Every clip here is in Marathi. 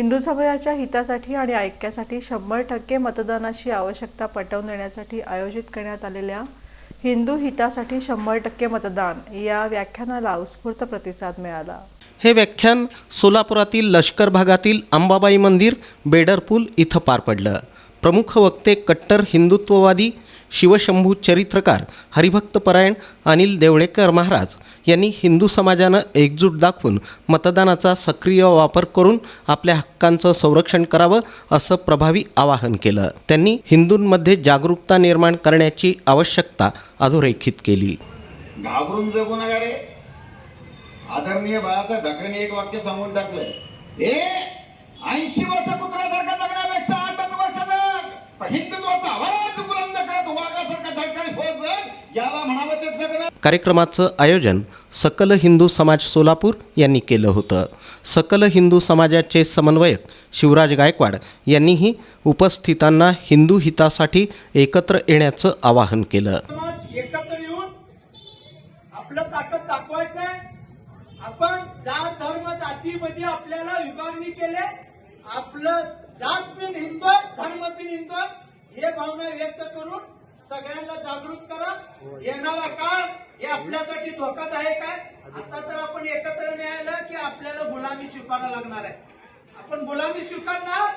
हिंदू समाजाच्या हितासाठी आणि ऐक्यासाठी शंभर टक्के मतदानाची आवश्यकता पटवून देण्यासाठी आयोजित करण्यात आलेल्या हिंदू हितासाठी शंभर टक्के मतदान या व्याख्यानाला उत्स्फूर्त प्रतिसाद मिळाला. हे व्याख्यान सोलापुरातील लष्कर भागातील अंबाबाई मंदिर बेडरपूल इथं पार पडलं. प्रमुख वक्ते कट्टर हिंदुत्ववादी शिवशंभू चरित्रकार हरिभक्तपरायण अनिल देवळेकर महाराज यांनी हिंदू समाजानं एकजूट दाखवून मतदानाचा सक्रिय वापर करून आपल्या हक्कांचं संरक्षण करावं असं प्रभावी आवाहन केलं. त्यांनी हिंदूंमध्ये जागरूकता निर्माण करण्याची आवश्यकता अधोरेखित केली. घाबरून जगू नका रे आदरणीय बाळासाहेब ठाकरेंनी एक वाक्य सांगून टाकलंय. ऐंशी वर्ष कुत्र्यासारखा कार्यक्रमाचं आयोजन सकल हिंदू समाज सोलापूर यांनी केलं होतं. सकल हिंदू समाजाचे समन्वयक शिवराज गायकवाड यांनीही उपस्थितांना हिंदू हितासाठी एकत्र येण्याचं आवाहन केलं. एकत्र येऊन आपलं ताकद दाखवायचं आपण जात धर्म जातीमध्ये आपल्याला विभागणी केले. आपलं जात पिन हिंदू धर्म पिन हिंदू हे भावना व्यक्त करून सगळ्यांना जागृत करा. येणारा काळ हे आपल्यासाठी धोकादायक आहे आता तर आपण एकत्र न्यायाला की आपल्याला गुलामी स्वीकारायला लागणार आहे? आपण गुलामी स्वीकारणार?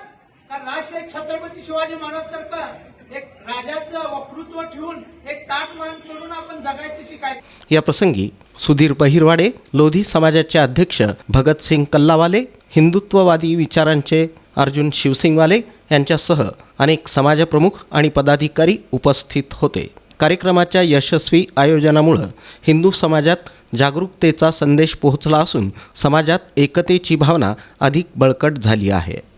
का राष्ट्र एक छत्रपती शिवाजी महाराज सारखं एक राजाचं वक्तृत्व ठेवून एक ताट मान करून आपण जगायचं शिकायचं? या प्रसंगी सुधीर बहिरवाडे लोधी समाजाचे अध्यक्ष भगतसिंग कल्लावाले हिंदुत्ववादी विचारांचे अर्जुन शिवसिंगवाले यांच्यासह अनेक समाजप्रमुख आणि पदाधिकारी उपस्थित होते. कार्यक्रमाच्या यशस्वी आयोजनामुळं हिंदू समाजात जागरूकतेचा संदेश पोहोचला असून समाजात एकतेची भावना अधिक बळकट झाली आहे.